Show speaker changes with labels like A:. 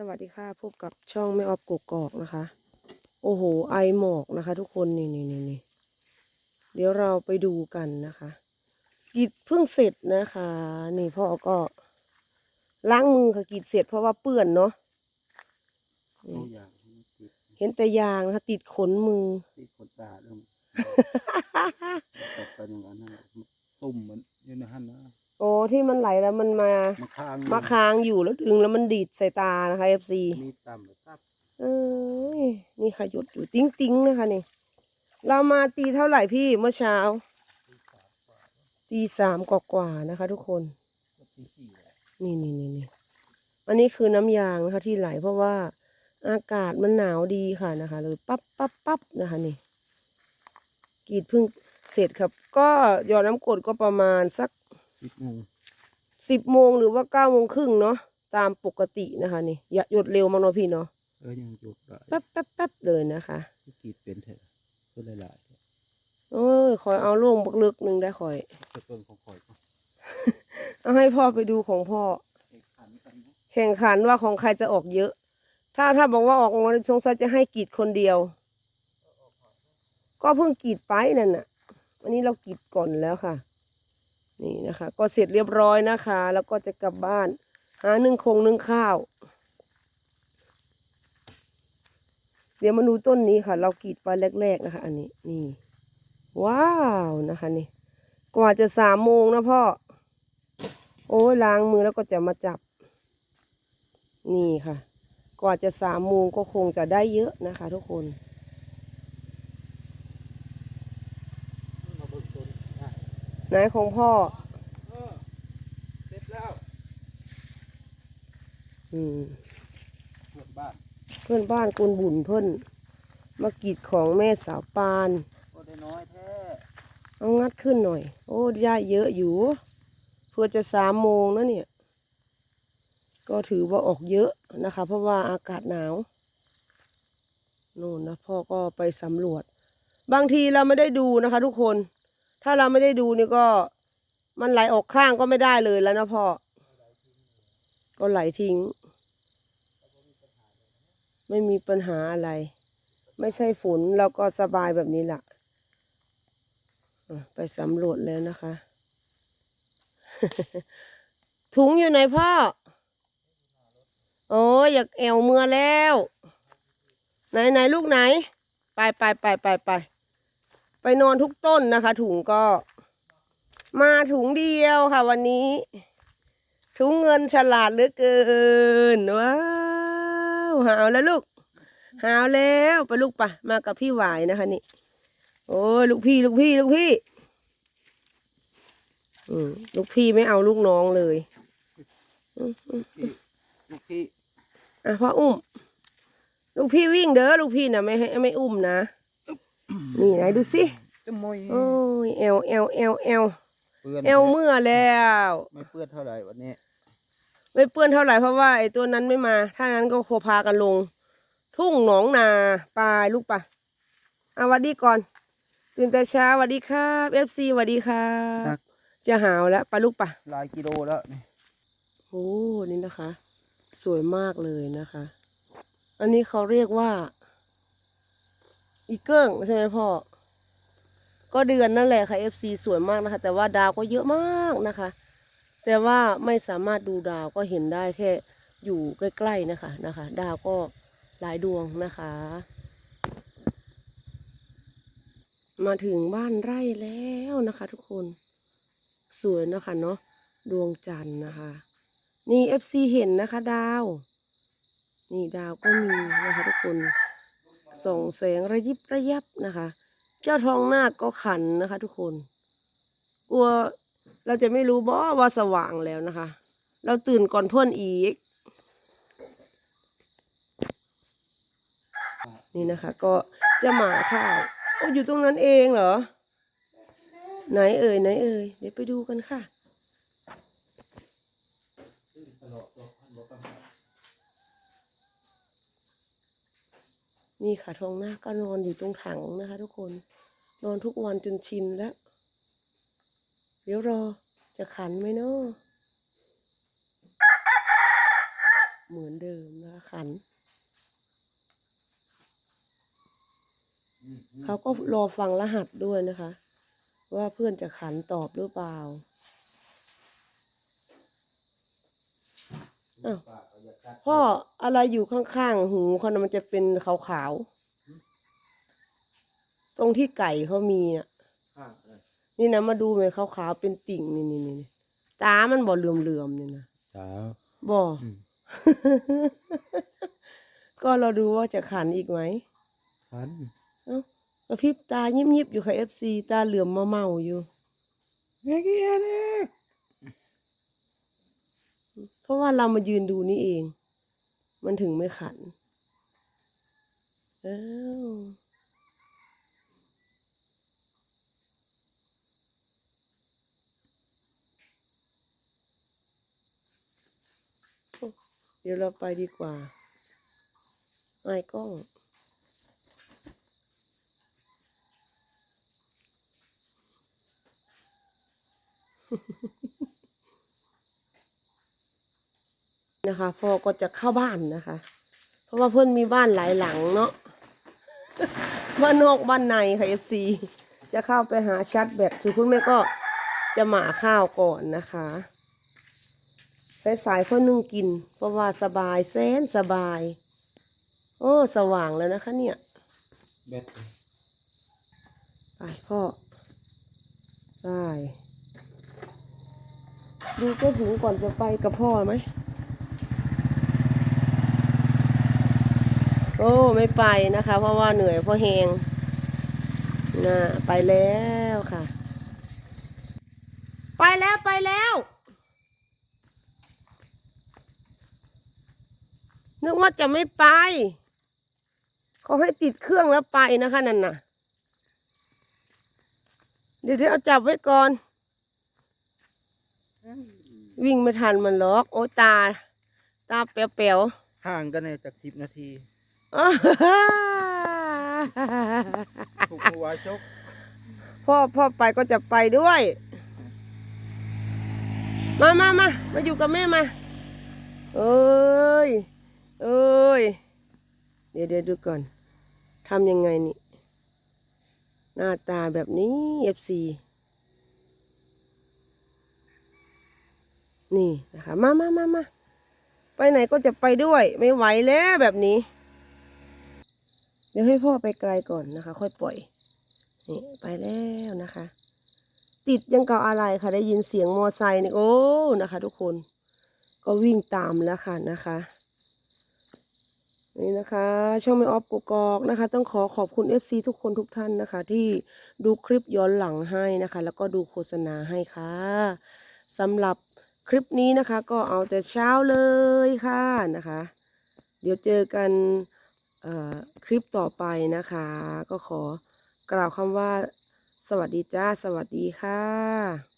A: สวัสดีค่ะพบกับช่องแม่ออฟกกอกนะคะ โอ้โห ไอหมอกนะคะ ทุกคนนี่นี่นี่นี่เดี๋ยวเราไปดูกันนะคะกรีดเพิ่งเสร็จนะคะ นี่พ่อก็ล้างมือค่ะกรีดเสร็จเพราะว่าเปื้อนเนาะ
B: ตัวอย่างที่ติด
A: เห็นแต่ยางนะคะ ติดขนมือ
B: ติดขนตาแล้วตกไปอย่างนั้นนะตุ่มเหมือนอยู่ในหันนะ
A: โอ้ที่มันไหลแล้วมันมา
B: มาค้าง
A: มาค้างอยู่แล้วดึงแล้วมันดีดใส่ตานะคะเอฟซี
B: มีต่ำหรือตับ
A: เอ้ยนี่ค่ะหยดอยู่ติ้งติ้งๆนะคะนี่ เรามาตีเท่าไหร่พี่เมื่อเช้า ตีสามกว่าๆนะคะ ทุกคน
B: ตีสี่แหละ
A: นี่นี่นี่นี่อันนี้คือน้ำยางนะคะที่ไหลเพราะว่าอากาศมันหนาวดีค่ะนะคะเลยปั๊บปั๊บปั๊บนะคะนี่กรีดเพิ่งเสร็จครับ ก็หยอดน้ำกรดก็ประมาณสัก
B: สิบโมง
A: สิบโมงหรือว่าเก้าโมงครึ่งเนาะตามปกตินะคะนี่อย่าหยดเร็วมากเนาะพี่เนาะ
B: เออยังหยุดได้
A: แป๊บแป๊บแป๊บเลยนะคะ
B: ที่กรีดเป็นเถอะก็หลาย
A: เอ้ยคอยเอาลงบักลึกหนึ่งได้คอย
B: ๆจะเพิ่งของข่อยก็
A: เอาให้พ่อไปดูของพ่อ
B: เอกขันกันนะ
A: แข่งขันว่าของใครจะออกเยอะ ถ้าถ้าบอกว่าออกงอนสงสัยจะให้กรีดคนเดียว ก็เพิ่งกรีดไปนั่นน่ะอันนี้เรากรีดก่อนแล้วค่ะ นี่นะคะ ก็เสร็จเรียบร้อยนะคะ แล้วก็จะกลับบ้าน หานึ่งคงนึ่งข้าว เดี๋ยวมาดูต้นนี้ค่ะ เรากรีดไปแรก ๆนะคะ อันนี้นี่ ว้าวนะคะนี่ กว่าจะสามโมงนะพ่อ โอ้ยล้างมือแล้วก็จะมาจับ นี่ค่ะ กว่าจะสามโมงก็คงจะได้เยอะนะคะ ทุกคน
B: มาเบิ่งต้นได้
A: ไหนของพ่อ
B: เออเสร็จแล้ว
A: อืม
B: เพื่อนบ้าน
A: เพื่อนบ้านกุนบุญเพิ่นมากรีดของแม่สาวปาน
B: ก็ได้น้อยแท้
A: เอางัดขึ้นหน่อย โอ้ได้เยอะอยู่เพื่อจะสามโมงนะเนี่ย ก็ถือว่าออกเยอะนะคะ เพราะว่าอากาศหนาวนู่นนะพ่อก็ไปสำรวจ บางทีเราไม่ได้ดูนะคะ ทุกคน ถ้าเราไม่ได้ดูนี่ก็ มันไหลออกข้างก็ไม่ได้เลยแล้วนะพ่อ ก็ไหลทิ้ง ไม่มีปัญหาอะไร ไม่ใช่ฝนเราก็สบายแบบนี้แหละอะ ไปสำรวจแล้วนะคะ ถุงอยู่ไหนพ่อ โอ้ยอยากแอวเมื่อแล้ว ไหนไหนลูกไหน ไปไปไปไปไป ไปนอนทุกต้นนะคะ ถุงก็มาถุงเดียวค่ะ วันนี้ ถุงเงินฉลาดเหลือเกินว้าวหาวแล้วลูกหาวแล้วไปลูกปะมากับพี่หวายนะคะนี่ โอ้ยลูกพี่ลูกพี่ลูกพี่อืมลูกพี่ไม่เอาลูกน้องเลยอืมอืม
B: ที่ลูกพี่
A: อะพ่ออุ้ม ลูกพี่วิ่งเด้อลูกพี่นะไม่ให้ไม่อุ้มนะ นี่ไหนดูสิ
B: จะมวย
A: โอ้ยเอวเอวเอวเอว
B: เปื้อน
A: เอวเมื่อแล้ว
B: ไม่เปื้อนเท่าไหร่วันนี้
A: ไม่เปื้อนเท่าไหร่เพราะว่าไอ้ตัวนั้นไม่มา ถ้านั้นก็โคพากันลง ทุ่งหนองนาปลายลูกปะอะหวัดดีก่อน ตื่นแต่เช้าหวัดดีครับเอฟซีหวัดดีค่ะ
B: ครับ
A: จะหาวแล้วไปลูกปะ
B: หลายกิโลแล้วนี่
A: โอ้นี่นะคะ สวยมากเลยนะคะ อันนี้เขาเรียกว่า อีเกิ้งใช่ไหมพ่อ ก็เดือนนั่นแหละค่ะ FC สวยมากนะคะ แต่ว่าดาวก็เยอะมากนะคะ แต่ว่าไม่สามารถดูดาวก็เห็นได้แค่อยู่ใกล้ๆนะคะนะคะ ดาวก็หลายดวงนะคะ มาถึงบ้านไร่แล้วนะคะ ทุกคนสวยนะคะเนาะดวงจันทร์นะคะ นี่ FC เห็นนะคะ ดาว นี่ดาวก็มีนะคะทุกคน ส่งแสงระยิบระยับนะคะ เจ้าทองนาคก็ขันนะคะ ทุกคน กลัวเราจะไม่รู้บ่ว่าสว่างแล้วนะคะ เราตื่นก่อนเพื่อนอีก นี่นะคะ ก็จะหมาข้าวโอ้อยู่ตรงนั้นเองเหรอ ไหนเอ่ยไหนเอ่ยเดี๋ยวไปดูกันค่ะ นี่ค่ะทองหน้าก็นอนอยู่ตรงถังนะคะ ทุกคน นอนทุกวันจนชินแล้ว เดี๋ยวรอจะขันไหมเนาะเหมือนเดิมนะคะขัน เขาก็รอฟังรหัสด้วยนะคะ ว่าเพื่อนจะขันตอบหรือเปล่าอ้าว พ่ออะไรอยู่ข้างๆหูเขานะมันจะเป็นขาวๆตรงที่ไก่เขามีอะ
B: ข้างอะไร
A: นี่นะมาดูไหมขาวๆเป็นติ่งนี่นี่นี่ตา มันบ่เหลื่อมๆนี่นะ
B: จ้า
A: บ่
B: อืม
A: ก็เราดูว่าจะขันอีกไหม
B: พัน
A: เอ้ากระพริบตายิบยิบๆอยู่ค่ะเอฟซีตาเหลื่อมมาเมาๆอยู่
B: เงี้ยเงี้ย เพ
A: ราะว่าเรามายืนดูนี่เอง มันถึงไม่ขัน เอ้าเดี๋ยวเราไปดีกว่าไอ้ายกล้อง นะคะ พ่อก็จะเข้าบ้านนะคะ เพราะว่าเพื่อนมีบ้านหลายหลังเนาะบ้านนอกบ้านในค่ะเอฟซีจะเข้าไปหาชัดแบตส่วนคุณแม่ก็จะหมาข้าวก่อนนะคะสายๆคนนึ่งกิน เพราะว่าสบายแสนสบาย โอ้สว่างแล้วนะคะ เนี่ย
B: เบ็ด
A: ไปพ่อไปดูก็ถึงก่อนจะไปกับพ่อไหม โอ้ไม่ไปนะคะ เพราะว่าเหนื่อยเพราะแหงน่ะไปแล้วค่ะ ไปแล้วไปแล้วนึกว่าจะไม่ไปเขาให้ติดเครื่องแล้วไปนะคะนั่นน่ะ เดี๋ยวเดี๋ยวเอาจับไว้ก่อน วิ่งไม่ทันมันล็อก โอ้ตา ตาเป๋ว
B: ห่างกันเนี่ยจากสิบนาที ถูกหัวชก
A: พ่อพ่อไปก็จะไปด้วย มามามามาอยู่กับแม่มา เอ้ย เอ้ย เดี๋ยวเดี๋ยวดูก่อนทำยังไงนี่ หน้าตาแบบนี้ FC นี่นะคะ มามามามาไปไหนก็จะไปด้วย ไม่ไหวแล้วแบบนี้ ดี๋ยวให้พ่อไปไกลก่อนนะคะ ค่อยปล่อยนี่ไปแล้วนะคะ ติดยังเกับอะไรค่ะ ได้ยินเสียงมอไซค์นี่โอ้นะคะ ทุกคนก็วิ่งตามแล้วค่ะนะคะนี่นะคะ ช่องไม่ออฟกกอกนะคะ ต้องขอขอบคุณ FC ทุกคนทุกท่านนะคะ ที่ดูคลิปย้อนหลังให้นะคะ แล้วก็ดูโฆษณาให้ค่ะสำหรับคลิปนี้นะคะ ก็เอาแต่เช้าเลยค่ะนะคะ เดี๋ยวเจอกัน คลิปต่อไปนะคะ ก็ขอกล่าวคำว่า สวัสดีจ้า สวัสดีค่ะ